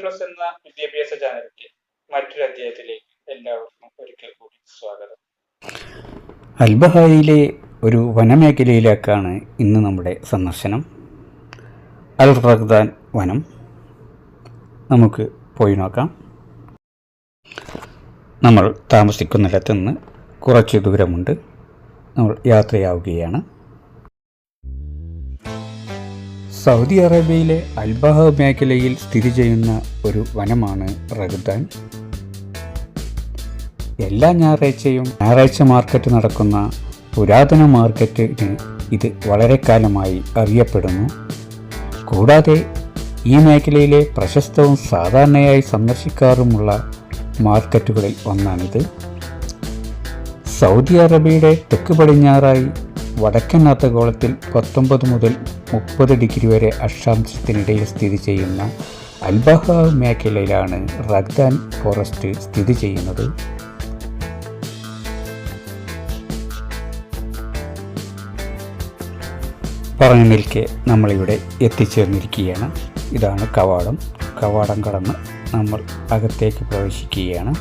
Plus എന്ന വിദ്യാഭ്യാസ ചാനലിന്റെ മറ്റൊരു അധ്യായത്തിലേക്ക് എല്ലാവർക്കും ഒരിക്കൽ കൂടി സ്വാഗതം. അൽബഹായിലെ ഒരു വനമേഖലയിലേക്കാണ് ഇന്ന് നമ്മുടെ സന്ദർശനം. അൽ റഗ്ദാൻ വനം. നമുക്ക് പോയി നോക്കാം. നമ്മൾ താമസിക്കുന്നിടത്ത് നിന്ന് കുറച്ച് ദൂരമുണ്ട്. നമ്മൾ യാത്രയാവുകയാണ്. സൗദി അറേബ്യയിലെ അൽബഹ മേഖലയിൽ സ്ഥിതി ചെയ്യുന്ന ഒരു വനമാണ് റഗ്ദാൻ. എല്ലാ ഞായറാഴ്ചയും ഞായറാഴ്ച മാർക്കറ്റ് നടക്കുന്ന പുരാതന മാർക്കറ്റിന് ഇത് വളരെ കാലമായി അറിയപ്പെടുന്നു. കൂടാതെ ഈ മേഖലയിലെ പ്രശസ്തവും സാധാരണയായി സന്ദർശിക്കാറുമുള്ള മാർക്കറ്റുകളിൽ ഒന്നാണിത്. സൗദി അറേബ്യയുടെ തെക്ക് പടിഞ്ഞാറായി വടക്കൻ അർദ്ധഗോളത്തിൽ പത്തൊമ്പത് മുതൽ മുപ്പത് ഡിഗ്രി വരെ അക്ഷാംശത്തിനിടയിൽ സ്ഥിതി ചെയ്യുന്ന അൽബഹ മേഖലയിലാണ് റഗ്ദാൻ ഫോറസ്റ്റ് സ്ഥിതി ചെയ്യുന്നത്. പറഞ്ഞു നിൽക്കെ നമ്മളിവിടെ എത്തിച്ചേർന്നിരിക്കുകയാണ്. ഇതാണ് കവാടം. കവാടം കടന്ന് നമ്മൾ അകത്തേക്ക് പ്രവേശിക്കുകയാണ്.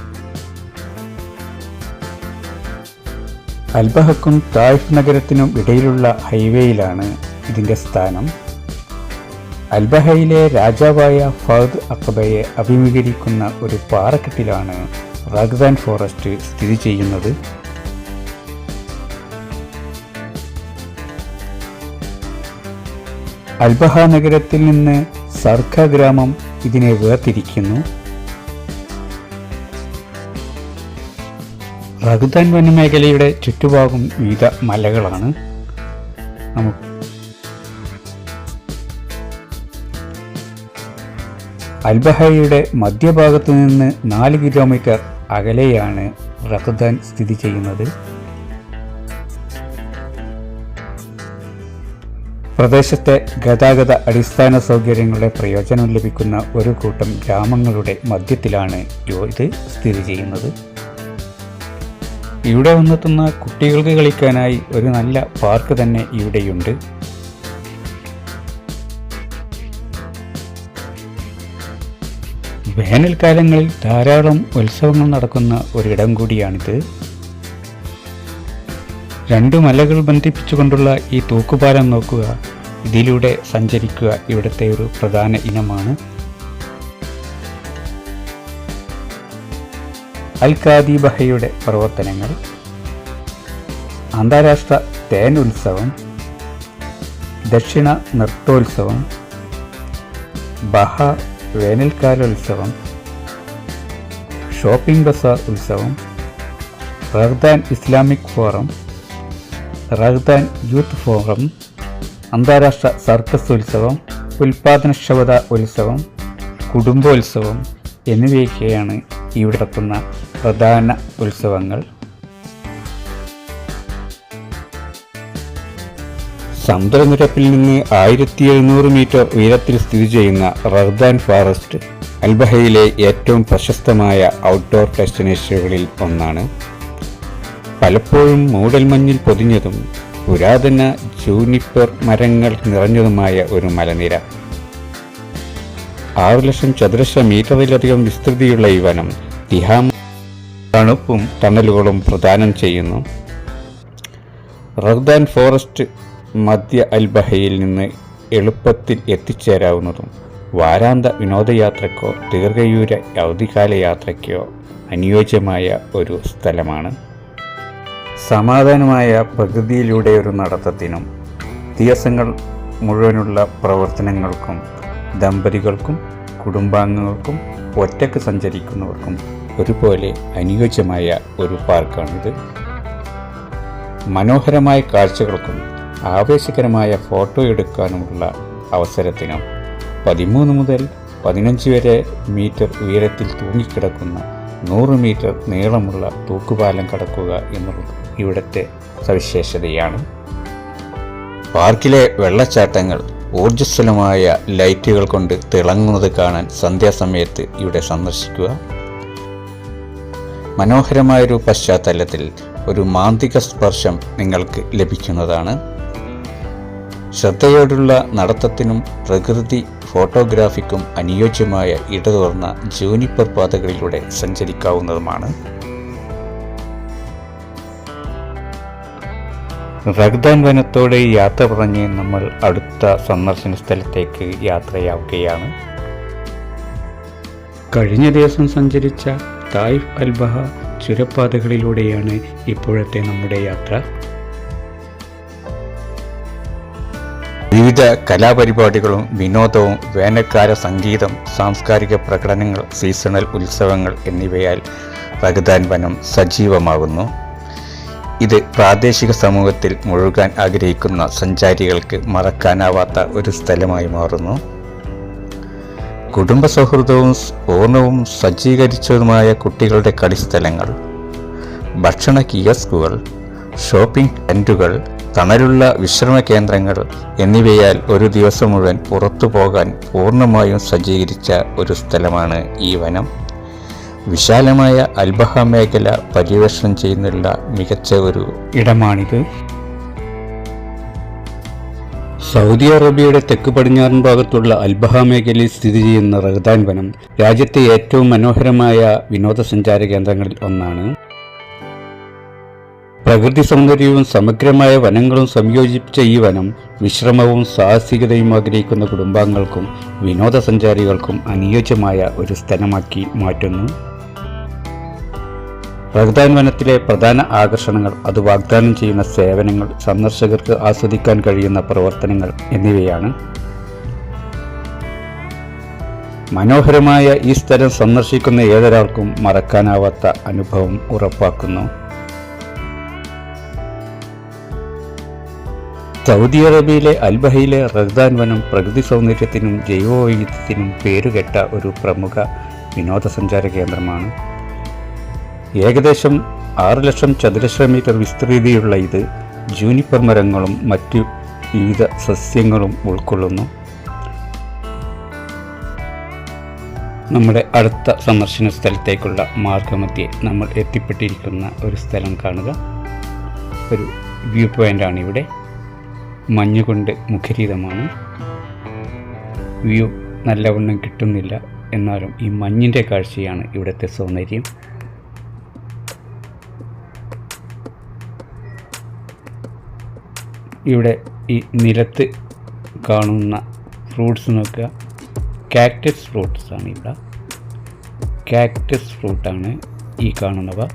അൽബഹക്കും തായ്ഫ് നഗരത്തിനും ഇടയിലുള്ള ഹൈവേയിലാണ് ഇതിന്റെ സ്ഥാനം. അൽബഹയിലെ രാജാവായ ഫഹദ് അക്കബയെ അഭിമുഖീകരിക്കുന്ന ഒരു പാറക്കെട്ടിലാണ് റഗ്ദാൻ ഫോറസ്റ്റ് സ്ഥിതി ചെയ്യുന്നത്. അൽബഹ നഗരത്തിൽ നിന്ന് സർഖ ഗ്രാമം ഇതിനെ വേർതിരിക്കുന്നു. റഗ്ദാൻ വനമേഖലയുടെ ചുറ്റുഭാഗം വിവിധ മലകളാണ്. നമുക്ക് അൽബഹയുടെ മധ്യഭാഗത്ത് നിന്ന് നാല് കിലോമീറ്റർ അകലെയാണ് റഗ്ദാൻ സ്ഥിതി ചെയ്യുന്നത്. പ്രദേശത്തെ ഗതാഗത അടിസ്ഥാന സൗകര്യങ്ങളുടെ പ്രയോജനം ലഭിക്കുന്ന ഒരു കൂട്ടം ഗ്രാമങ്ങളുടെ മധ്യത്തിലാണ് ഇത് സ്ഥിതി ചെയ്യുന്നത്. ഇവിടെ വന്നെത്തുന്ന കുട്ടികൾക്ക് കളിക്കാനായി ഒരു നല്ല പാർക്ക് തന്നെ ഇവിടെയുണ്ട്. വേനൽക്കാലങ്ങളിൽ ധാരാളം ഉത്സവങ്ങൾ നടക്കുന്ന ഒരിടം കൂടിയാണിത്. രണ്ടു മലകൾ ബന്ധിപ്പിച്ചുകൊണ്ടുള്ള ഈ തൂക്കുപാലം നോക്കുക ഇതിലൂടെ സഞ്ചരിക്കുക ഇവിടുത്തെ ഒരു പ്രധാന ഇനമാണ്. അൽ ഖാദീബഹയുടെ പ്രവർത്തനങ്ങൾ അന്താരാഷ്ട്ര തേൻ ഉത്സവം ദക്ഷിണ നൃത്തോത്സവം ബഹ വേനൽക്കാലോത്സവം ഷോപ്പിംഗ് ബസാർ ഉത്സവം Rahdan Islamic forum Rahdan youth forum അന്താരാഷ്ട്ര സർക്കസ് ഉത്സവം ഉൽപാദനക്ഷമത ഉത്സവം കുടുംബോത്സവം എന്നിവയൊക്കെയാണ് ഇവിടെ നടക്കുന്ന പ്രധാന ഉത്സവങ്ങൾ. സമുദ്രനിരപ്പിൽ നിന്ന് ആയിരത്തി എഴുന്നൂറ് മീറ്റർ ഉയരത്തിൽ സ്ഥിതി ചെയ്യുന്ന റഹ്ദാൻ ഫോറസ്റ്റ് അൽബഹയിലെ ഏറ്റവും പ്രശസ്തമായ ഔട്ട്ഡോർ ഡെസ്റ്റിനേഷനുകളിൽ ഒന്നാണ്. പലപ്പോഴും മൂടൽമഞ്ഞിൽ പൊതിഞ്ഞതും പുരാതന ജൂനിപ്പർ മരങ്ങൾ നിറഞ്ഞതുമായ ഒരു മലനിര. ആറു ലക്ഷം ചതുരശ്ര മീറ്ററിലധികം വിസ്തൃതിയുള്ള ഈ വനം തിഹാം തണുപ്പും തണലുകളും പ്രദാനം ചെയ്യുന്നു. റഹ്ദാൻ ഫോറസ്റ്റ് മധ്യ അൽബഹയിൽ നിന്ന് എളുപ്പത്തിൽ എത്തിച്ചേരാവുന്നതും വാരാന്ത വിനോദയാത്രയ്ക്കോ ദീർഘയൂര അവധിക്കാല യാത്രയ്ക്കോ അനുയോജ്യമായ ഒരു സ്ഥലമാണ്. സമാധാനമായ പ്രകൃതിയിലൂടെ ഒരു നടത്തത്തിനും ദിവസങ്ങൾ മുഴുവനുള്ള പ്രവർത്തനങ്ങൾക്കും ദമ്പതികൾക്കും കുടുംബാംഗങ്ങൾക്കും ഒറ്റയ്ക്ക് സഞ്ചരിക്കുന്നവർക്കും ഒരുപോലെ അനുയോജ്യമായ ഒരു പാർക്കാണിത്. മനോഹരമായ കാഴ്ചകൾക്കും ആവേശകരമായ ഫോട്ടോ എടുക്കാനുമുള്ള അവസരത്തിനും പതിമൂന്ന് മുതൽ പതിനഞ്ച് വരെ മീറ്റർ ഉയരത്തിൽ തൂങ്ങിക്കിടക്കുന്ന നൂറ് മീറ്റർ നീളമുള്ള തൂക്കുപാലം കടക്കുക എന്നുള്ളത് ഇവിടുത്തെ സവിശേഷതയാണ്. പാർക്കിലെ വെള്ളച്ചാട്ടങ്ങൾ ഊർജസ്വലമായ ലൈറ്റുകൾ കൊണ്ട് തിളങ്ങുന്നത് കാണാൻ സന്ധ്യാസമയത്ത് ഇവിടെ സന്ദർശിക്കുക. മനോഹരമായൊരു പശ്ചാത്തലത്തിൽ ഒരു മാന്ത്രിക സ്പർശം നിങ്ങൾക്ക് ലഭിക്കുന്നതാണ്. ശ്രദ്ധയോടുള്ള നടത്തത്തിനും പ്രകൃതി ഫോട്ടോഗ്രാഫിക്കും അനുയോജ്യമായ ഇടതുറന്ന ജൂനിപ്പർ പാതകളിലൂടെ സഞ്ചരിക്കാവുന്നതുമാണ്. റഗ്ദാൻ വനത്തോടെ യാത്ര പറഞ്ഞ് നമ്മൾ അടുത്ത സന്ദർശന സ്ഥലത്തേക്ക് യാത്രയാവുകയാണ്. കഴിഞ്ഞ ദിവസം സഞ്ചരിച്ച തായിഫ് അൽബഹ ചുരപ്പാതകളിലൂടെയാണ് ഇപ്പോഴത്തെ നമ്മുടെ യാത്ര. വിവിധ കലാപരിപാടികളും വിനോദവും വേനൽക്കാല സംഗീതം സാംസ്കാരിക പ്രകടനങ്ങൾ സീസണൽ ഉത്സവങ്ങൾ എന്നിവയാൽ റഗ്ദാൻ വനം സജീവമാകുന്നു. ഇത് പ്രാദേശിക സമൂഹത്തിൽ മുഴുകാൻ ആഗ്രഹിക്കുന്ന സഞ്ചാരികൾക്ക് മറക്കാനാവാത്ത ഒരു സ്ഥലമായി മാറുന്നു. കുടുംബ സൗഹൃദവും പൂർണവും സജ്ജീകരിച്ചതുമായ കുട്ടികളുടെ കളിസ്ഥലങ്ങൾ ഭക്ഷണ കിയസ്കുകൾ ഷോപ്പിംഗ് ടെന്റുകൾ തണലുള്ള വിശ്രമ കേന്ദ്രങ്ങൾ എന്നിവയാൽ ഒരു ദിവസം മുഴുവൻ പുറത്തു പോകാൻ പൂർണമായും സജ്ജീകരിച്ച ഒരു സ്ഥലമാണ് ഈ വനം. വിശാലമായ അൽബഹ മേഖല പര്യവേഷണം ചെയ്യുന്നുള്ള മികച്ച ഒരു ഇടമാണിത്. സൗദി അറേബ്യയുടെ തെക്ക് പടിഞ്ഞാറൻ ഭാഗത്തുള്ള അൽബഹ മേഖലയിൽ സ്ഥിതി ചെയ്യുന്ന റഹ്ദാൻ വനം രാജ്യത്തെ ഏറ്റവും മനോഹരമായ വിനോദസഞ്ചാര കേന്ദ്രങ്ങളിൽ ഒന്നാണ്. പ്രകൃതി സൗന്ദര്യവും സമഗ്രമായ വനങ്ങളും സംയോജിപ്പിച്ച ഈ വനം വിശ്രമവും സാഹസികതയും ആഗ്രഹിക്കുന്ന കുടുംബാംഗങ്ങൾക്കും വിനോദസഞ്ചാരികൾക്കും അനുയോജ്യമായ ഒരു സ്ഥലമാക്കി മാറ്റുന്നു. റഗ്ദാൻ വനത്തിലെ പ്രധാന ആകർഷണങ്ങൾ അത് വാഗ്ദാനം ചെയ്യുന്ന സേവനങ്ങൾ സന്ദർശകർക്ക് ആസ്വദിക്കാൻ കഴിയുന്ന പ്രവർത്തനങ്ങൾ എന്നിവയാണ്. മനോഹരമായ ഈ സ്ഥലം സന്ദർശിക്കുന്ന ഏതൊരാൾക്കും മറക്കാനാവാത്ത അനുഭവം ഉറപ്പാക്കുന്നു. സൗദി അറേബ്യയിലെ അൽബഹയിലെ റഹ്ദാൻ വനം പ്രകൃതി സൗന്ദര്യത്തിനും ജൈവവൈവിധ്യത്തിനും പേരുകെട്ട ഒരു പ്രമുഖ വിനോദസഞ്ചാര കേന്ദ്രമാണ്. ഏകദേശം ആറ് ലക്ഷം ചതുരശ്ര മീറ്റർ വിസ്തൃതിയുള്ള ഇത് ജൂനിപ്പർ മരങ്ങളും മറ്റു വിവിധ സസ്യങ്ങളും ഉൾക്കൊള്ളുന്നു. നമ്മുടെ അടുത്ത സന്ദർശന സ്ഥലത്തേക്കുള്ള മാർഗമധ്യേ നമ്മൾ എത്തിപ്പെട്ടിരിക്കുന്ന ഒരു സ്ഥലം കാണുക. ഒരു വ്യൂ പോയിന്റാണ് ഇവിടെ. മഞ്ഞുകൊണ്ട് മുഖരിതമാണ്. വ്യൂ നല്ലവണ്ണം കിട്ടുന്നില്ല. എന്നാലും ഈ മഞ്ഞിന്റെ കാഴ്ചയാണ് ഇവിടുത്തെ സൗന്ദര്യം. ഇവിടെ ഈ നിലത്ത് കാണുന്ന ഫ്രൂട്ട്സ് നോക്കുക. കാക്ടസ് ഫ്രൂട്ട്സ് ആണ് ഇവിടെ. കാക്ടസ് ഫ്രൂട്ടാണ് ഈ കാണുന്നവ.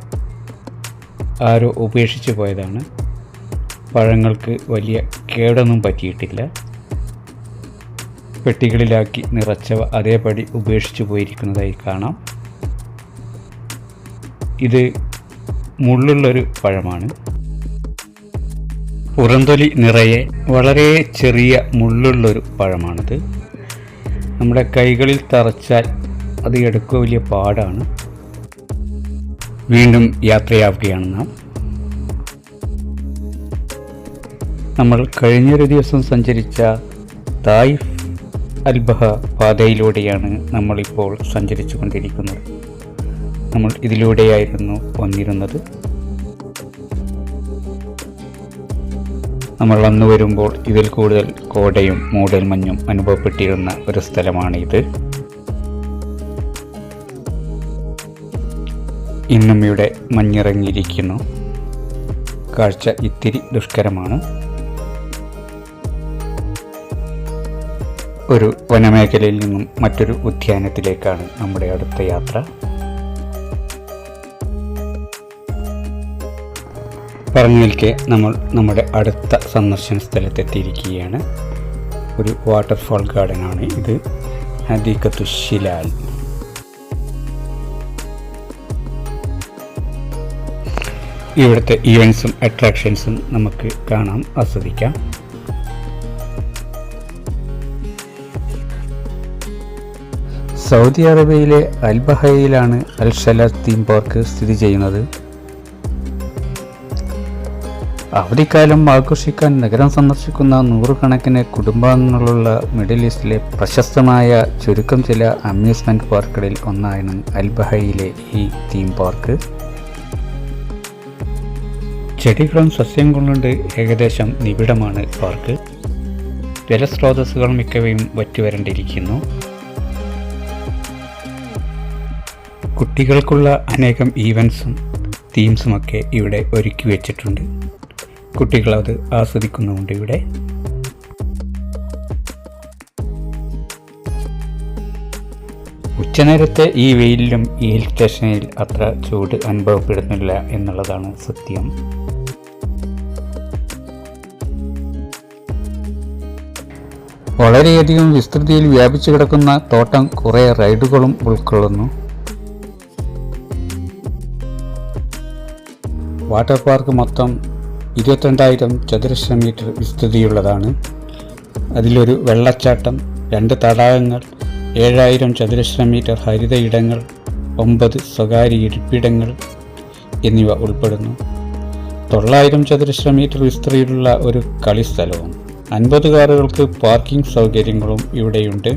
ആരോ ഉപേക്ഷിച്ച് പോയതാണ്. പഴങ്ങൾക്ക് വലിയ കേടൊന്നും പറ്റിയിട്ടില്ല. പെട്ടികളിലാക്കി നിറച്ചവ അതേപടി ഉപേക്ഷിച്ച് പോയിരിക്കുന്നതായി കാണാം. ഇത് മുള്ളുള്ളൊരു പഴമാണ്. പുറന്തൊലി നിറയെ വളരെ ചെറിയ മുള്ളുള്ളൊരു പഴമാണിത്. നമ്മുടെ കൈകളിൽ തറച്ചാൽ അത് എടുക്കുക വലിയ പാടാണ്. വീണ്ടും യാത്രയാവുകയാണ് നാം. നമ്മൾ കഴിഞ്ഞൊരു ദിവസം സഞ്ചരിച്ച തായിഫ് അൽബഹ പാതയിലൂടെയാണ് നമ്മളിപ്പോൾ സഞ്ചരിച്ചു കൊണ്ടിരിക്കുന്നത് നമ്മൾ ഇതിലൂടെയായിരുന്നു വന്നിരുന്നത്. നമ്മൾ അന്ന് വരുമ്പോൾ ഇതിൽ കൂടുതൽ കോടയും മൂടൽ മഞ്ഞും അനുഭവപ്പെട്ടിരുന്ന ഒരു സ്ഥലമാണ് ഇത് ഇന്നും ഇവിടെ മഞ്ഞിറങ്ങിയിരിക്കുന്നു. കാഴ്ച ഇത്തിരി ദുഷ്കരമാണ്. ഒരു വനമേഖലയിൽ നിന്നും മറ്റൊരു ഉദ്യാനത്തിലേക്കാണ് നമ്മുടെ അടുത്ത യാത്ര. പറഞ്ഞു നിൽക്കെ നമ്മൾ നമ്മുടെ അടുത്ത സന്ദർശന സ്ഥലത്തെത്തിയിരിക്കുകയാണ്. ഒരു വാട്ടർഫാൾ ഗാർഡനാണ് ഇത്. ഹദീഖത്തു ശിലാൽ. ഇവിടുത്തെ ഇവൻസും അട്രാക്ഷൻസും നമുക്ക് കാണാം ആസ്വദിക്കാം. സൗദി അറേബ്യയിലെ അൽബഹയിലാണ് അൽ ഷല തീം പാർക്ക് സ്ഥിതി ചെയ്യുന്നത്. അവധിക്കാലം ആഘോഷിക്കാൻ നഗരം സന്ദർശിക്കുന്ന നൂറുകണക്കിന് കുടുംബാംഗങ്ങളുള്ള മിഡിൽ ഈസ്റ്റിലെ പ്രശസ്തമായ ചുരുക്കം ചില അമ്യൂസ്മെന്റ് പാർക്കുകളിൽ ഒന്നാണ് അൽബഹയിലെ ഈ തീം പാർക്ക്. ചെടികളും സസ്യങ്ങളും കൊണ്ട് ഏകദേശം നിബിഡമാണ് പാർക്ക്. ജലസ്രോതസ്സുകൾ മിക്കവയും വറ്റിവരണ്ടിരിക്കുന്നു. കുട്ടികൾക്കുള്ള അനേകം ഈവൻസും തീംസുമൊക്കെ ഇവിടെ ഒരുക്കി വെച്ചിട്ടുണ്ട്. കുട്ടികൾ ആസ്വദിക്കുന്നുണ്ട് ഇവിടെ. ഉച്ചനേരത്തെ ഈ വെയിലിലും ഈ ഹിൽ സ്റ്റേഷനിൽ അത്ര ചൂട് അനുഭവപ്പെടുന്നില്ല എന്നുള്ളതാണ് സത്യം. വളരെയധികം വിസ്തൃതിയിൽ വ്യാപിച്ചു കിടക്കുന്ന തോട്ടം കുറേ റൈഡുകളും ഉൾക്കൊള്ളുന്നു. വാട്ടർ പാർക്ക് മൊത്തം ഇരുപത്തിരണ്ടായിരം ചതുരശ്ര മീറ്റർ വിസ്തൃതിയുള്ളതാണ്. അതിലൊരു വെള്ളച്ചാട്ടം രണ്ട് തടാകങ്ങൾ ഏഴായിരം ചതുരശ്ര മീറ്റർ ഹരിത ഇടങ്ങൾ ഒമ്പത് സ്വകാര്യ ഇരിപ്പിടങ്ങൾ എന്നിവ ഉൾപ്പെടുന്നു. തൊള്ളായിരം ചതുരശ്ര മീറ്റർ വിസ്തൃതിയിലുള്ള ഒരു കളിസ്ഥലവും അൻപത് കാറുകൾക്ക് പാർക്കിംഗ് സൗകര്യങ്ങളും ഇവിടെയുണ്ട്.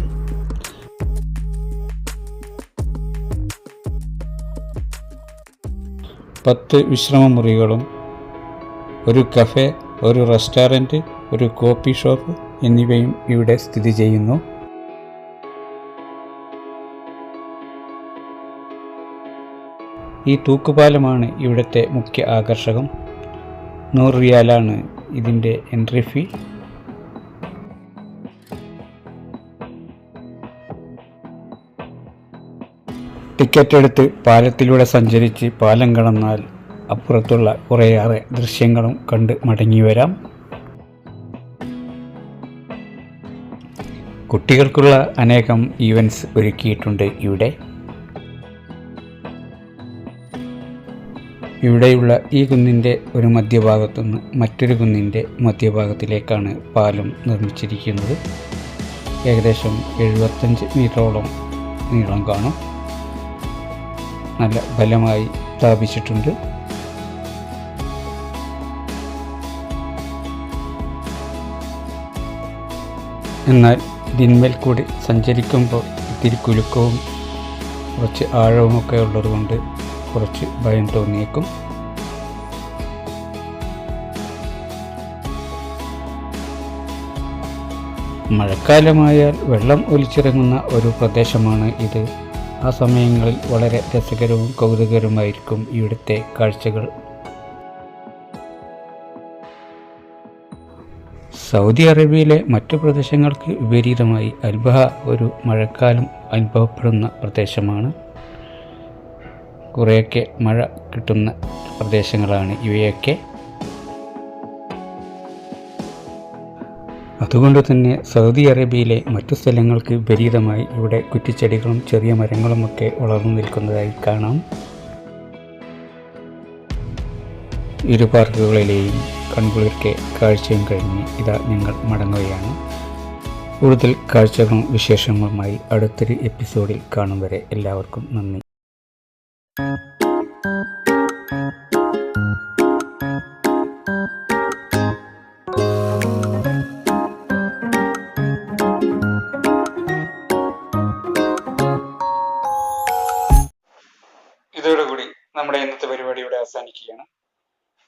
പത്ത് വിശ്രമ മുറികളും ഒരു കഫേ ഒരു റെസ്റ്റോറന്റ് ഒരു കോഫി ഷോപ്പ് എന്നിവയും ഇവിടെ സ്ഥിതി ചെയ്യുന്നു. ഈ തൂക്കുപാലമാണ് ഇവിടുത്തെ മുഖ്യ ആകർഷകം. നൂറ് റിയാലാണ് ഇതിന്റെ എൻട്രി ഫീ ടിക്കറ്റ് എടുത്ത് പാലത്തിലൂടെ സഞ്ചരിച്ച് പാലം കടന്നാൽ അപ്പുറത്തുള്ള കുറേയേറെ ദൃശ്യങ്ങളും കണ്ട് മടങ്ങി വരാം കുട്ടികൾക്കുള്ള അനേകം ഈവൻസ് ഒരുക്കിയിട്ടുണ്ട് ഇവിടെ. ഇവിടെയുള്ള ഈ കുന്നിന്റെ ഒരു മധ്യഭാഗത്തുനിന്ന് മറ്റൊരു കുന്നിന്റെ മധ്യഭാഗത്തിലേക്കാണ് പാലം നിർമ്മിച്ചിരിക്കുന്നത്. ഏകദേശം എഴുപത്തഞ്ച് മീറ്ററോളം നീളം കാണും. നല്ല ബലമായി സ്ഥാപിച്ചിട്ടുണ്ട്. എന്നാൽ ഇതിന്മേൽ കൂടി സഞ്ചരിക്കുമ്പോൾ ഇത്തിരി കുലുക്കവും കുറച്ച് ആഴവുമൊക്കെ ഉള്ളതുകൊണ്ട് കുറച്ച് ഭയം തോന്നിയേക്കും. മഴക്കാലമായാൽ വെള്ളം ഒലിച്ചിറങ്ങുന്ന ഒരു പ്രദേശമാണ് ഇത്. ആ സമയങ്ങളിൽ വളരെ രസകരവും കൗതുകരവുമായിരിക്കും ഇവിടുത്തെ കാഴ്ചകൾ. സൗദി അറേബ്യയിലെ മറ്റു പ്രദേശങ്ങൾക്ക് വിപരീതമായി അൽബഹ ഒരു മഴക്കാലം അനുഭവപ്പെടുന്ന പ്രദേശമാണ്. കുറേയൊക്കെ മഴ കിട്ടുന്ന പ്രദേശങ്ങളാണ് ഇവയൊക്കെ. അതുകൊണ്ട് തന്നെ സൗദി അറേബ്യയിലെ മറ്റു സ്ഥലങ്ങൾക്ക് വിപരീതമായി ഇവിടെ കുറ്റിച്ചെടികളും ചെറിയ മരങ്ങളുമൊക്കെ വളർന്നു നിൽക്കുന്നതായി കാണാം. ഇരു പാർക്കുകളിലെയും കൺകുളിർക്കെ കാഴ്ചയും കഴിഞ്ഞ് ഇതാ ഞങ്ങൾ മടങ്ങുകയാണ്. കൂടുതൽ കാഴ്ചകളും വിശേഷങ്ങളുമായി അടുത്തൊരു എപ്പിസോഡിൽ കാണും വരെ എല്ലാവർക്കും നന്ദി. ഇതോടുകൂടി നമ്മുടെ ഇന്നത്തെ പരിപാടി ഇവിടെ അവസാനിക്കുകയാണ്.